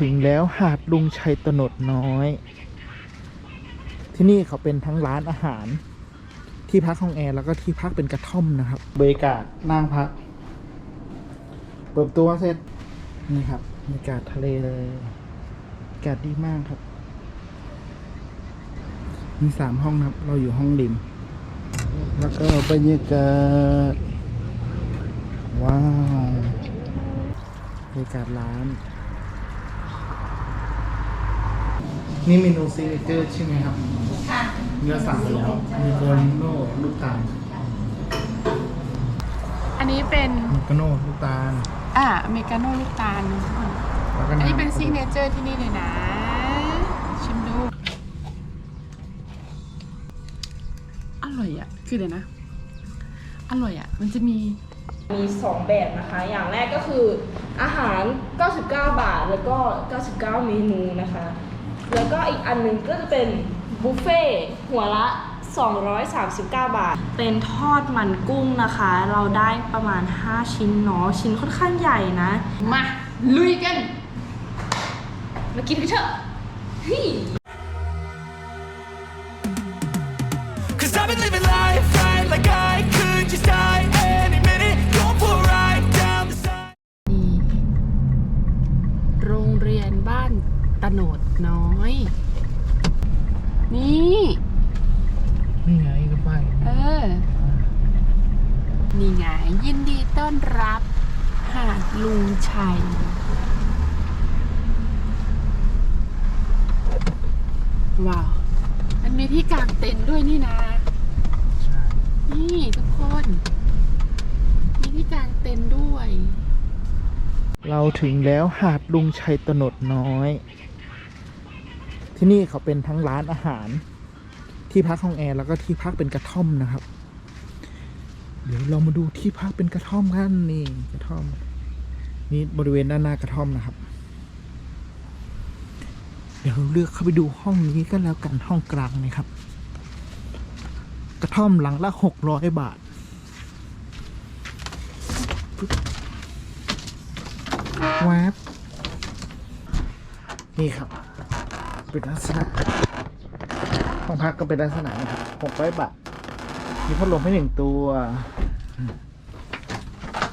ถึงแล้วหาดลุงชัยตนดน้อย ที่นี่เขาเป็นทั้งร้านอาหาร ที่พักห้องแอร์แล้วก็ที่พักเป็นกระท่อมนะครับบรรยากาศนั่งพัก เปิดตัวเสร็จนี่ครับบรรยากาศทะเลเลยอากาศดีมากครับ มีสามห้องนะครับ เราอยู่ห้องริม แล้วก็บรรยากาศว้าวบรรยากาศร้าน นี่เมนูซิกเนเจอร์ใช่ไหมครับค่ะเนื้อสั่งไปแล้ว มีโบลิโน่ลูกตาลอันนี้เป็นมิกาโน่ลูกตาล อ่าอเมริกาโน่ลูกตาลทุกคนแล้วก็อันน้ำนี้เป็นซิกเนเจอร์ที่นี่เลยนะ ชิมดู อร่อยอะ คือเดี๋ยวนะ อร่อยอะ มันจะมี มี 2 แบบนะคะ อย่างแรกก็คือ อาหาร 99 บาท แล้วก็ 99 เมนูนะคะ แล้วก็อีกอันหนึงก็จะเป็นบุฟเฟ่หัวละ 239 บาท เป็นทอดมันกุ้งนะคะ เราได้ประมาณ 5 ชิ้นเนาะ ชิ้นค่อนข้างใหญ่นะ มา ลุยกัน มากินกันเถอะฮ้ย Cause I've been living life right like I could just die นดน้อย นี่ นี่ไงก็ไปเออ นี่ไง ยินดีต้อนรับ หาดลุงชัย ว้าว มันมีที่กางเต็นท์ด้วยนี่นะ ใช่นี่ทุกคน มีที่กางเต็นท์ด้วย เราถึงแล้วหาดลุงชัยตนดน้อย ที่นี่เขาเป็นทั้งร้านอาหาร ที่พักห้องแอร์แล้วก็ที่พักเป็นกระท่อมนะครับ เดี๋ยวเรามาดูที่พักเป็นกระท่อมกันนี่กระท่อม นี่บริเวณด้านหน้ากระท่อมนะครับ เดี๋ยวเราเลือกเข้าไปดูห้องนี้ก็แล้วกันห้องกลางนะครับ กระท่อมหลังละหกร้อยบาทแวบนี่ครับ เป็นลักษณะห้องพักก็เป็นลักษณะนะครับหกร้อยบาท มีพัดลมให้หนึ่งตัว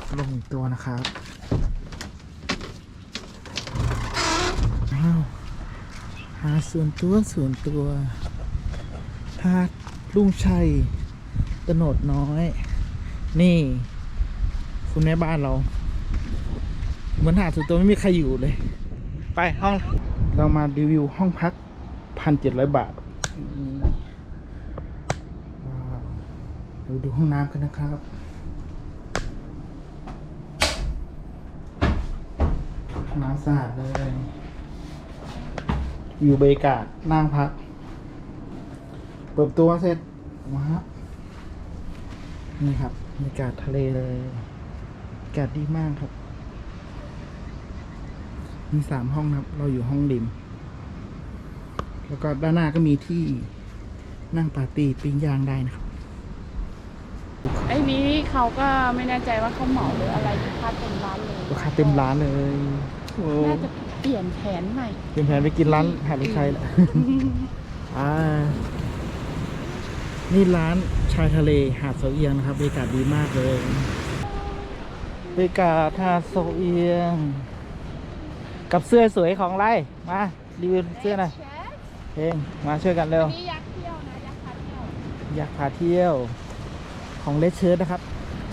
พัดลมหนึ่งตัวนะครับอ้าวหาส่วนตัวส่วนตัวหาดลุงชัยตโนดน้อย นี่ คุณแม่บ้านเรา เหมือนหาดส่วนตัวไม่มีใครอยู่เลย ไปห้อง เรามารีวิวห้องพักพันเจ็ดร้อยบาทาวเราดูห้องน้ำกันนะครับ ห้องน้ำสะอาดเลยอยู่บรรยากาศนั่งพัก เปิดตัวเสร็จว้านี่ครับบรรยากาศทะเลเลยอากาศดีมากครับ มีสามห้องนะครับ เราอยู่ห้องริม แล้วก็ด้านหน้าก็มีที่นั่งปาร์ตี้ปิ้งย่างได้นะครับ ไอ้นี้เขาก็ไม่แน่ใจว่าเขาเหมาหรืออะไรที่พักเต็มร้านเลยราคาเต็มร้านเลยโอ้น่าจะเปลี่ยนแผนใหม่เตรียมแผนไปกินร้านหาดลูกชัยแหละอ่านี่ร้านชายทะเลหาดเสาเอียงนะครับบรรยากาศดีมากเลยบรรยากาศหาดเสาเอียง กับเสื้อสวยของไรมารีวิวเสื้อหน่อยเพลงมาช่วยกันเร็วนี่ยักษ์เที่ยวนะยักษ์พาเที่ยวอยากพาเที่ยวของเลเชิร์ตนะครับ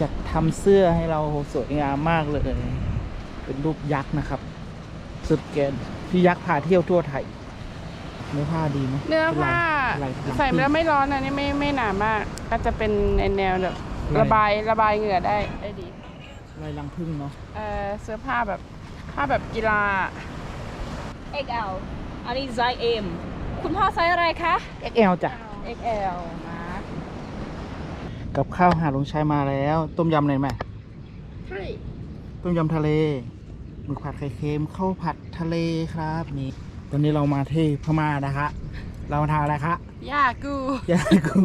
จัดทำเสื้อให้เราสวยงามมากเลย เป็นรูปยักษ์นะครับ สุดเกณฑ์พี่ยักษ์พาเที่ยวทั่วไทยเนื้อผ้าดีไหมเนื้อผ้าลายลายใส่แล้วไม่ร้อนนะนี่ไม่ไม่หนามาก ก็จะเป็นในแนวแบบลายระบายระบายเหงื่อได้ได้ดีลายรังพึ่งเนาะเออเสื้อผ้าแบบ ผ้าแบบกีฬา XL อันนี้ไซส์ M คุณพ่อไซส์อะไรคะ XL จ้ะ XL มากับข้าวหาดลงชัยมาแล้ว ต้มยำอะไรไหมใช่ต้มยำทะเลหมึกผัดไข่เค็มข้าวผัดทะเลครับนี่ตอนนี้เรามาที่พม่านะคะ เรามาทานอะไรคะย่ากูยากู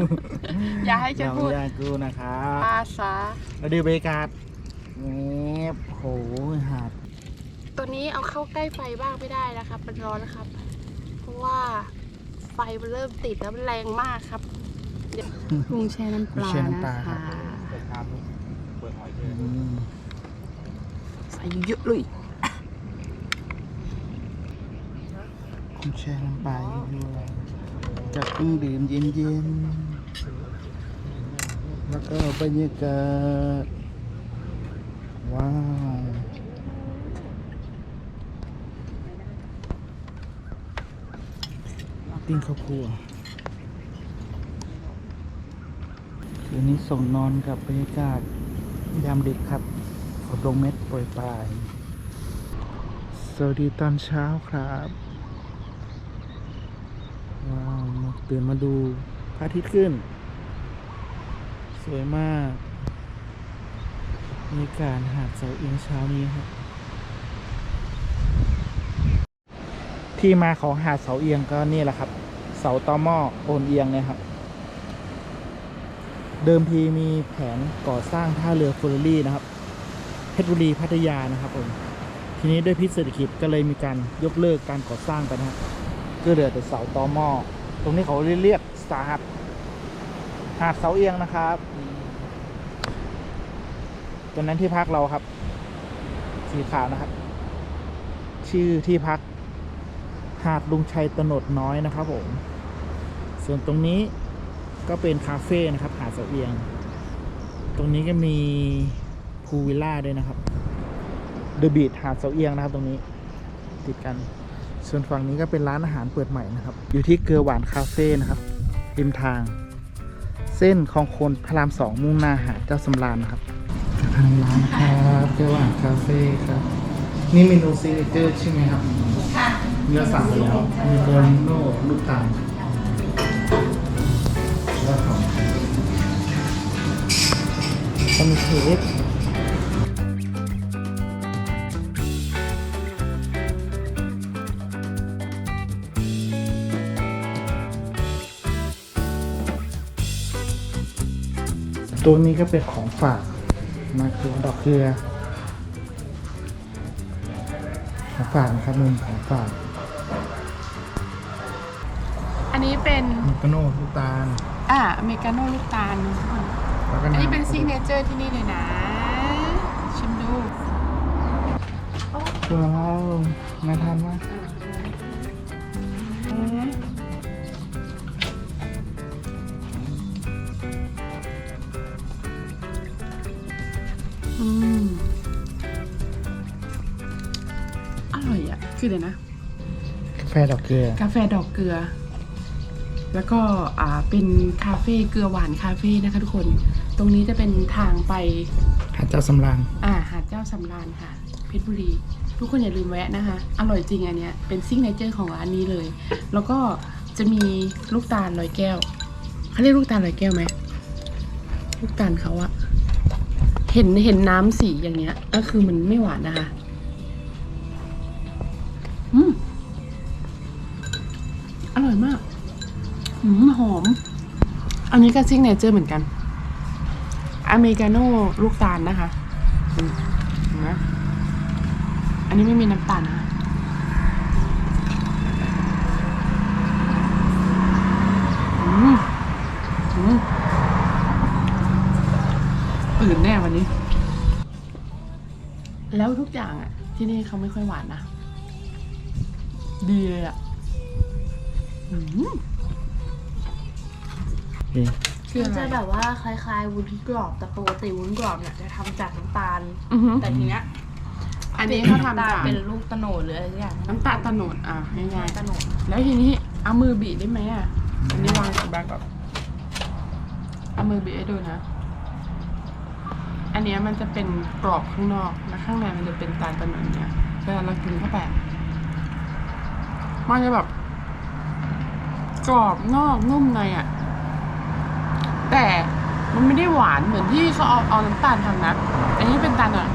อย่าให้ฉันพูดยากูนะครับภาษาเราดูบรรยากาศนี่โอ้โหหาด ตตัวนี้เอาเข้าใกล้ไฟบ้างไม่ได้นะครับมันร้อนนะครับ เพราะว่าไฟมันเริ่มติดแล้วมันแรงมากครับเดี๋ยวปรุงแช่น้ำปลาแช่น้ำปลานะครัคะบอืมใส่เยอะเลยคุณแช่น้ำปลาด้วยกับเครื่องดื่มเย็นๆ แล้วก็บรรยากาศว้าว ปิ้งข้าวคั่วคืนนี้ส่งนอนกับบรรยากาศยามดึกครับฝนลงเม็ดโปรยปลาย สวัสดีตอนเช้าครับ ว้าวตื่นมาดูพระอาทิตย์ขึ้น สวยมากบรรยากาศหาดเสาเอียงเช้านี้ครับที่มาของหาดเสาเอียงก็นี่แหละครับ เสาตอหม้อโอนเอียงเนี่ยครับ เดิมทีมีแผนก่อสร้างท่าเรือเฟอร์รารี่นะครับ เพชรบุรีพัทยานะครับผมทีนี้ด้วยพิษเศรษฐกิจก็เลยมีการยกเลิกการก่อสร้างไปนะครับก็เหลือแต่เสาตอหม้อตรงนี้เขาเรียกสาหัสหาดเสาเอียงนะครับตรงนั้นที่พักเราครับ สีขาวนะครับ ชื่อที่พักหาดลุงชัยตโนดน้อยนะครับผม ส่วนตรงนี้ก็เป็นคาเฟ่นะครับหาดเสาเอียง ตรงนี้ก็มีพูลวิลล่าด้วยนะครับเดอะบีทหาดเสาเอียงนะครับตรงนี้ติดกัน ส่วนฝั่งนี้ก็เป็นร้านอาหารเปิดใหม่นะครับ อยู่ที่เกลือหวานคาเฟ่นะครับริมทาง เส้นคลองโคนพระรามสองมุ่งหน้าหาดเจ้าสำราญนะครับทางร้านครับเกลือหวานคาเฟ่ครับ นี่เมนูซิกเนเจอร์ใช่ไหมครับค่ะเนื้อสั่งไปแล้วมีโดนโน่ลูกตาล ก็มีเค้กตัวนี้ก็เป็นของฝากมาคือดอกเกลือ ของฝากนะครับมุมของฝากอันนี้เป็น มิกาโน่ลูกตาล อ่าอเมริกาโน่ลูกตาล แล้วก็อันนี้ำเป็นซิกเนเจอร์ที่นี่เลยนะ ชิมดูว้าวน่าทานมากอืมอร่อยอะ คือเดี๋ยวนะ กาแฟดอกเกลือกาแฟดอกเกลือ แล้วก็อ่าเป็นคาเฟ่เกลือหวานคาเฟ่นะคะทุกคน ตรงนี้จะเป็นทางไปหาดเจ้าสำราญอ่าหาดเจ้าสำราญค่ะเพชรบุรี ทุกคนอย่าลืมแวะนะคะ อร่อยจริงอันเนี้ยเป็นซิกเนเจอร์ของร้านนี้เลย แล้วก็จะมีลูกตาลลอยแก้วเขาเรียกลูกตาลลอยแก้วไหมลูกตาลเขาอะเห็นเห็นน้ำสีอย่างเงี้ย ก็คือมันไม่หวานนะคะ หอม อันนี้ก็ซิกเนเจอร์เหมือนกัน อเมริกาโน่ลูกตาลนะคะเห็นไหมอันนี้ไม่มีน้ำตาลนะคะอืมอืมอื่นแน่วันนี้ แล้วทุกอย่างอะ ที่นี่เขาไม่ค่อยหวานนะ ดีเลยอะ อืม นี่คือมันอะไรจะแบบว่าคล้ายๆ วุ้นกรอบแต่ปกติวุ้นกรอบเนี่ยจะทำจากน้ำตาล อือหือแต่ทีเนี้ยอันนี้เขาทำตาจากเป็นลูกตะโหนดหรืออะไรสักอย่างน้ำตาลตะโนดอะง่ายๆตะโหนดแล้วทีนี้เอามือบีบได้ไหมอะ อันนี้วางกับแบ็คก่อนเอามือบีบให้ดูนะ อันเนี้ยมันจะเป็นกรอบข้างนอกแล้วข้างในมันจะเป็นตาลตะโนดเนี่ยเวลาเรากินเข้าไปมันจะแบบ กรอบนอกนุ่มในอะ แต่มันไม่ได้หวานเหมือนที่เขาเอาเอาน้ำตาลทำนะอันนี้เป็นตาลอะ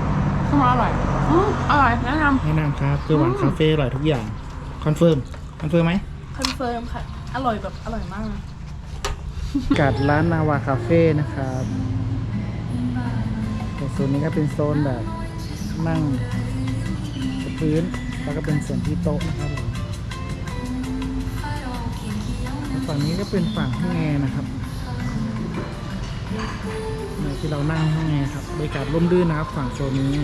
คือมันอร่อยอืมอร่อยแนะนำ แนะนำครับเกลือหวานคาเฟ่อร่อยทุกอย่างคอนเฟิร์มคอนเฟิร์มไหม คอนเฟิร์มค่ะ อร่อยแบบอร่อยมากกัดร้านนาวาคาเฟ่นะครับแต่โซนนี้ก็เป็นโซนแบบนั่งพื้น แล้วก็เป็นส่วนที่โต๊ะนะครับผมแล้วฝั่งนี้ก็เป็นฝั่งห้องแอร์นะครับเนี่ย ที่เรานั่งห้องแอร์ครับบรรยากาศร่มรื่นนะครับฝั่งโซนนี้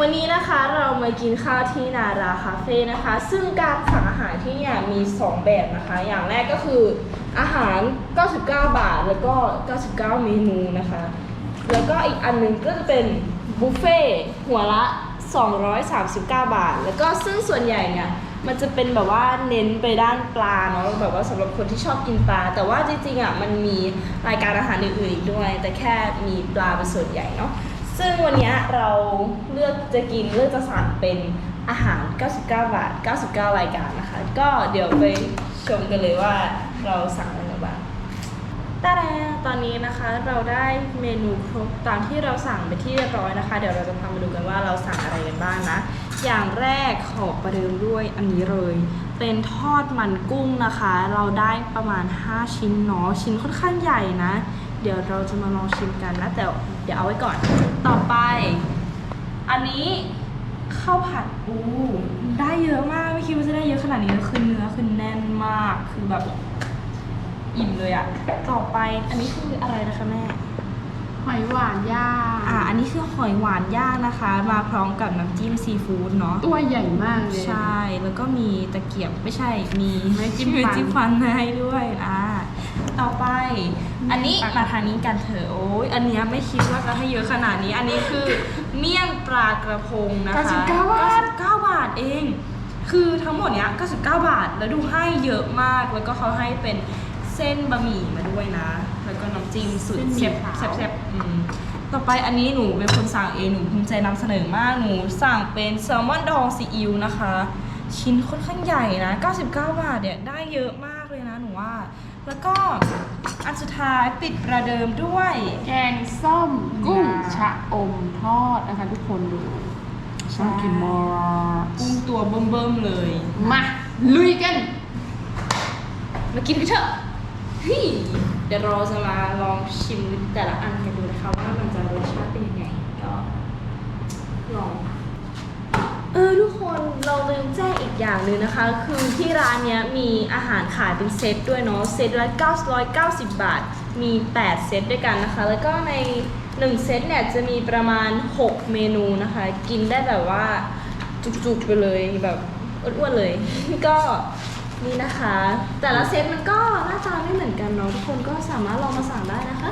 วันนี้นะคะเรามากินข้าวที่นาราคาเฟ่นะคะ ซึ่งการสั่งอาหารที่เนี่ยมี 2 แบบนะคะ อย่างแรกก็คืออาหาร 99 บาท แล้วก็ 99 เมนูนะคะ แล้วก็อีกอันหนึงก็จะเป็นบุฟเฟ่หัวละ 239 บาท แล้วก็ซึ่งส่วนใหญ่เนี่ย มันจะเป็นแบบว่าเน้นไปด้านปลาเนาะแบบว่าสำหรับคนที่ชอบกินปลา แต่ว่าจริงๆอะมันมีรายการอาหารอื่นๆอีกด้วย แต่แค่มีปลาเป็นส่วนใหญ่เนาะซึ่งวันนี้เราเลือกจะกินเลือกจะสั่งเป็นอาหาร 99 บาท 99 รายการนะคะ ก็เดี๋ยวไปชมกันเลยว่าเราสั่งอะไรบ้างตาแดตอนนี้นะคะเราได้เมนูครบตามที่เราสั่งไปที่เรียบร้อยนะคะ เดี๋ยวเราจะพามาดูกันว่าเราสั่งอะไรกันบ้างนะ อย่างแรกขอประเดิมด้วยอันนี้เลย เป็นทอดมันกุ้งนะคะ เราได้ประมาณ 5 ชิ้นเนาะชิ้นค่อนข้างใหญ่นะ เดี๋ยวเราจะมาลองชิมกันนะ แต่เดี๋ยวเอาไว้ก่อนต่อไป อันนี้ข้าวผัดปูได้เยอะมากไม่คิดว่าจะได้เยอะขนาดนี้คือเนื้อคือแน่นมากคือแบบอิ่มเลยอะต่อไปอันนี้คืออะไรนะคะแม่หอยหวานย่าง อ่าอันนี้คือหอยหวานย่างนะคะ มาพร้อมกับน้ำจิ้มซีฟู้ดเนาะ ตัวใหญ่มากเลย ใช่ แล้วก็มีตะเกียบไม่ใช่ มีไม้จิ้มฟันจิ้มฟันให้ด้วยอ่าต่อไป อันนี้ปังมาทางนี้กันเถอะโอ้ยอันเนี้ยไม่คิดว่าจะให้เยอะขนาดนี้ อันนี้คือ เมี่ยงปลากระพงนะคะ99บาท 99 บาทเอง คือทั้งหมดเนี้ย99 บาท แล้วดูให้เยอะมาก แล้วก็เขาให้เป็นเส้นบะหมี่มาด้วยนะ แล้วก็น้ำจิ้มสุดเส้นหมี่แซ่บขาว แซ่บๆอืม ต่อไปอันนี้หนูเป็นคนสั่งเองหนูภูมิใจนำเสนอมากหนูสั่งเป็นแซลมอนดองซีอิ๊วนะคะ ชิ้นค่อนข้างใหญ่นะ 99 บาทเนี่ยได้เยอะมากเลยนะหนูว่า แล้วก็อันสุดท้ายปิดประเดิมด้วย แกงส้มกุ้งอ่าชะอมทอดนะคะทุกคนดูใช่น่ากินมากกุ้งตัวเบิ่มๆเลย มา ลุยกัน มากินกันเถอะเฮ้ยเดี๋ยวเราจะมาลองชิมแต่ละอันกันดู นะคะว่ามันจะรสชาติเป็นยังไงก็ลองเออทุกคนเราลืมแจ้งอีกอย่างหนึ่งนะคะ คือที่ร้านเนี้ยมีอาหารขายเป็นเซตด้วยเนาะเซตละ990 บาท มี 8 เซตด้วยกันนะคะ แล้วก็ใน 1 เซตเนี่ยจะมีประมาณ 6 เมนูนะคะ กินได้แบบว่าจุกๆไปเลยแบบอ้วนๆเลย ก็นี่นะคะ แต่ละเซตมันก็หน้าตาไม่เหมือนกันเนาะทุกคนก็สามารถลองมาสั่งได้นะคะ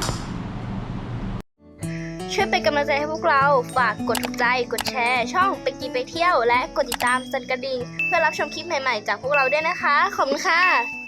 ช่วยเป็นกำลังใจให้พวกเรา ฝากกดถูกใจ กดแชร์ ช่องไปกินไปเที่ยว และกดติดตามสันกระดิ่ง เพื่อรับชมคลิปใหม่ๆ จากพวกเราด้วยนะคะ ขอบคุณค่ะ